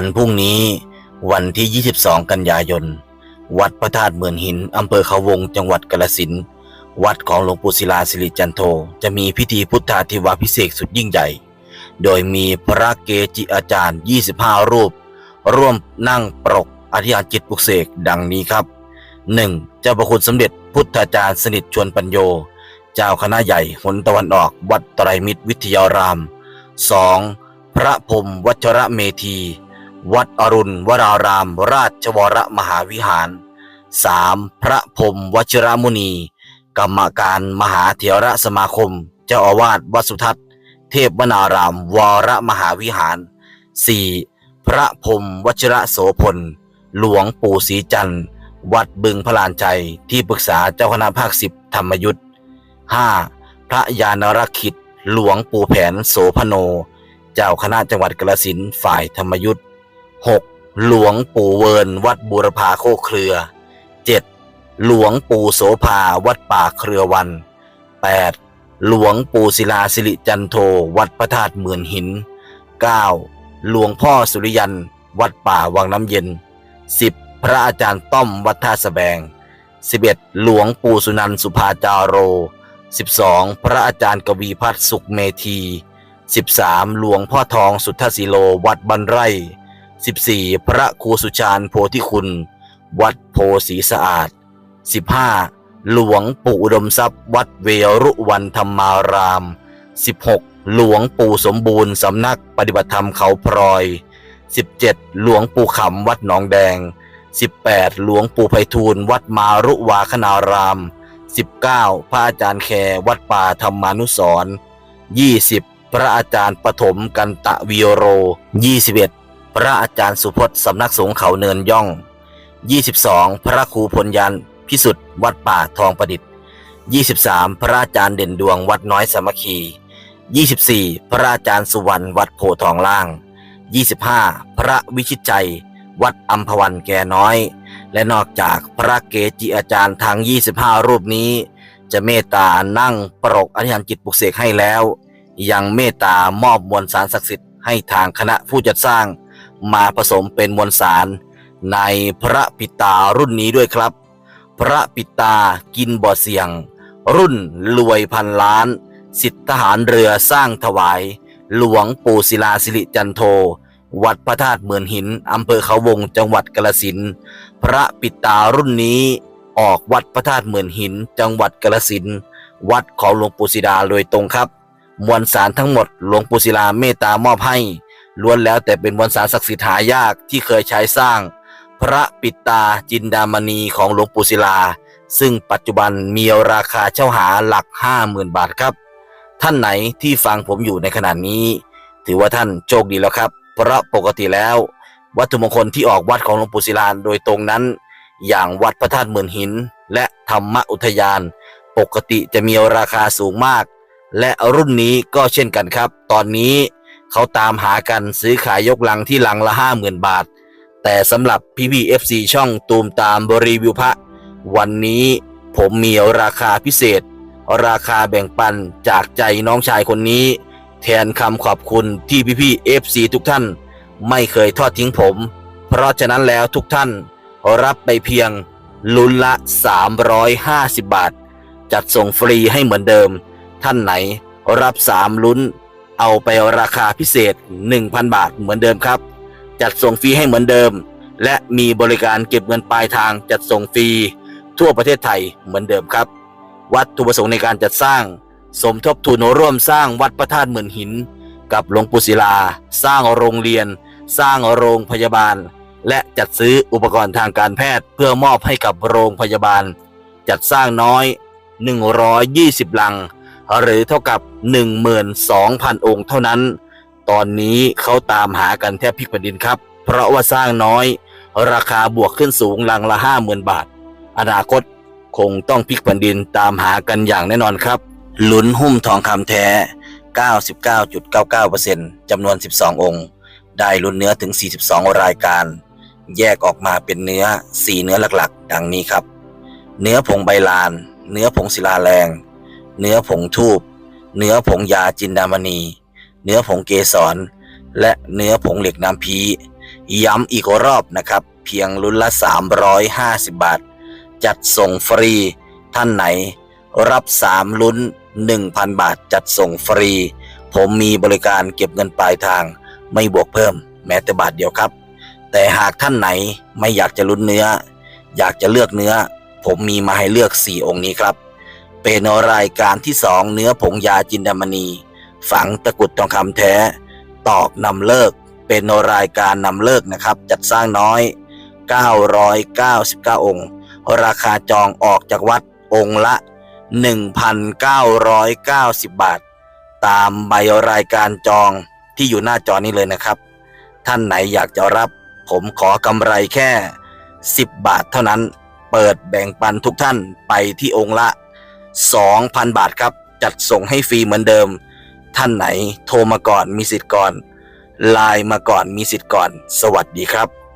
วันพรุ่งนี้ วันที่ 22 กันยายน วัดพระธาตุเหมือนหินอำเภอเขาวง จังหวัดกาฬสินวัดของหลวงปู่ศิลาสิริจันโท จะมีพิธีพุทธาธิวาพิเศษสุดยิ่งใหญ่ โดยมีพระเกจิอาจารย์ 25 รูป ร่วมนั่งปรกอธิษฐานจิตปุกเสกดังนี้ครับ 1. เจ้าพระคุณสมเด็จพุทธาจารย์สนิทชวนปัญโย เจ้าคณะใหญ่หนตะวันออกวัดไตรมิตรวิทยาราม 2. พระพรมวัชระเมธี วัดอรุณวราราม ราชวรมหาวิหาร 3. พระพรมวัชรมุนี กรรมการมหาเถระสมาคม เจ้าอาวาสวัดสุทัศน์ เทพวนาราม วรมหาวิหาร 4. พระพรมวัชระโสพล หลวงปู่ศรีจันทร์ วัดบึงพลานใจที่ปรึกษาเจ้าคณะภาคสิบธรรมยุทธ์ 5. พระยานรคิดหลวงปู่แผนโสพโน เจ้าคณะจังหวัดกาฬสินฝ่ายธรรมยุทธ์ 6. หลวงปู่เวิร์นวัดบูรพาโคเครือ 7. หลวงปู่โสภาวัดป่าเครือวัน 8. หลวงปู่ศิลาสิริจันโทวัดพระธาตุหมื่นหิน 9. หลวงพ่อสุริยัน วัดป่าวังน้ำเย็น 10. พระอาจารย์ต้อมวัดท่าสแบง 11. หลวงปู่สุนันสุภาจาโร 12. พระอาจารย์กวีพัฒน์สุขเมธี 13. หลวงพ่อทองสุทธศิโลวัดบันไร่ 14. พระครูสุชาญโพธิคุณ วัดโพสีสะอาด 15. หลวงปู่อุดมทรัพย์วัดเวรุวันธรรมาราม 16. หลวงปู่สมบูรณ์สำนักปฏิบัติธรรมเขาพลอย 17. หลวงปู่ขำวัดหนองแดง 18. หลวงปู่ไพฑูรย์วัดมารุวาคนาราม 19. พระอาจารย์แควัดป่าธรรมานุสรณ์ 20. พระอาจารย์ปฐมกันตะวีโร 21. พระอาจารย์สุพจน์สำนักสงฆ์เขาเนินย่อง 22. พระครูพลยันพิสุทธิ์วัดป่าทองประดิษฐ์ 23. พระอาจารย์เด่นดวงวัดน้อยสามัคคี 24. พระอาจารย์สุวรรณวัดโพทองล่าง 25. พระวิชิตใจ วัดอัมพวันแก่น้อย และนอกจากพระเกจิอาจารย์ทั้ง 25 รูปนี้ จะเมตตานั่งปรกอธิษฐานจิตปุกเสกให้แล้ว ยังเมตตามอบมวลสารศักดิ์สิทธิ์ให้ทางคณะผู้จัดสร้าง มาผสมเป็นมวลสารในพระปิตารุ่นนี้ด้วยครับ พระปิตากินบ่อเสียง รุ่นรวยพันล้าน สิทธิทหารเรือสร้างถวาย หลวงปู่ศิลาสิริจันโท วัดพระธาตุเหมือนหินอำเภอเขาวงจังหวัดกาฬสินพระปิตารุ่นนี้ออกวัดพระธาตุเหมือนหิน จังหวัดกาฬสินวัดของหลวงปู่ศิลาโดยตรงครับ มวลสารทั้งหมดหลวงปู่ศิลาเมตตามอบให้ ล้วนแล้วแต่เป็นมวลสารศักดิ์สิทธิ์หายากที่เคยใช้สร้าง พระปิตาจินดามณีของหลวงปู่ศิลา ซึ่งปัจจุบันมีราคาเช่าหาหลักห้าหมื่นบาทครับ ท่านไหนที่ฟังผมอยู่ในขณะนี้ ถือว่าท่านโชคดีแล้วครับ เพราะปกติแล้ว วัตถุมงคลที่ออกวัดของหลวงปู่ศิลาโดยตรงนั้น อย่างวัดพระธาตุหมื่นหิน และธรรมอุทยาน ปกติจะมีราคาสูงมาก และรุ่นนี้ก็เช่นกันครับ ตอนนี้ เขาตามหากันซื้อขายยกลังที่ลังละห้าหมื่นบาท แต่สำหรับพี่พี่เอฟซีช่องตูมตามบรีวิวพระ วันนี้ผมมีราคาพิเศษ ราคาแบ่งปันจากใจน้องชายคนนี้ แทนคำขอบคุณที่พี่พี่เอฟซีทุกท่าน ไม่เคยทอดทิ้งผม เพราะฉะนั้นแล้วทุกท่านรับไปเพียงลุ้นละ 350 บาท จัดส่งฟรีให้เหมือนเดิม ท่านไหนรับ 3 ลุ้น เอาไปราคาพิเศษ 1,000 บาทเหมือนเดิมครับ จัดส่งฟรีให้เหมือนเดิม และมีบริการเก็บเงินปลายทางจัดส่งฟรีทั่วประเทศไทยเหมือนเดิมครับ วัตถุประสงค์ในการจัดสร้าง สมทบทุนร่วมสร้างวัดพระธาตุเหมือนหิน กับหลวงปู่ศิลา สร้างโรงเรียน สร้างโรงพยาบาล และจัดซื้ออุปกรณ์ทางการแพทย์เพื่อมอบให้กับโรงพยาบาล จัดสร้างน้อย 120 ลัง หรือเท่ากับ 12,000 องค์เท่านั้น ตอนนี้เขาตามหากันแทบพลิกแผ่นดินครับ เพราะว่าสร้างน้อย ราคาบวกขึ้นสูงลังละ 50,000 บาท อนาคตคงต้องพลิกแผ่นดินตามหากันอย่างแน่นอนครับลุ้นหุ้มทองคำแท้ 99.99%จำนวน 12 องค์ ได้ลุ้นเนื้อถึง 42 รายการ แยกออกมาเป็นเนื้อ 4 เนื้อหลักๆ ดังนี้ครับ เนื้อผงใบลาน เนื้อผงศิลาแรง เนื้อผงทูบเนื้อผงยาจินดามณี เนื้อผงเกสร และเนื้อผงเหล็กน้ำพีย้ำอีกรอบนะครับ เพียงลุ้นละ 350 บาท จัดส่งฟรี ท่านไหน รับ 3 ลุ้น 1,000 บาทจัดส่งฟรี ผมมีบริการเก็บเงินปลายทาง ไม่บวกเพิ่ม แม้แต่บาทเดียวครับ แต่หากท่านไหนไม่อยากจะลุ้นเนื้อ อยากจะเลือกเนื้อ ผมมีมาให้เลือก 4 องค์นี้ครับ เป็นรายการที่2เนื้อผงยาจินดามณี ฝังตะกุดทองคำแท้ ตอกนำเลิก เป็นรายการนำเลิกนะครับ จัดสร้างน้อย 999 องค์ ราคาจองออกจากวัดองค์ละ 1,990 บาท ตามใบรายการจองที่อยู่หน้าจอนี้เลยนะครับ ท่านไหนอยากจะรับผมขอกำไรแค่ 10 บาทเท่านั้น เปิดแบ่งปันทุกท่านไปที่องค์ละ 2,000 บาทครับ จัดส่งให้ฟรีเหมือนเดิม ท่านไหนโทรมาก่อนมีสิทธิ์ก่อนไลน์มาก่อนมีสิทธิ์ก่อน สวัสดีครับ